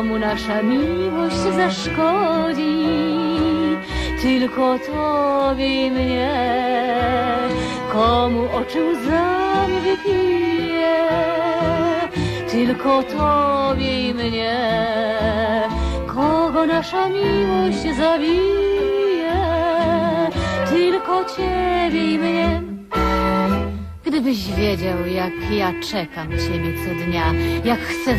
Komu nasza miłość zaszkodzi? Tylko tobie i mnie. Komu oczy łzami wypije? Tylko tobie i mnie. Kogo nasza miłość zabije? Tylko ciebie i mnie. Gdybyś wiedział, jak ja czekam ciebie co dnia, jak chcę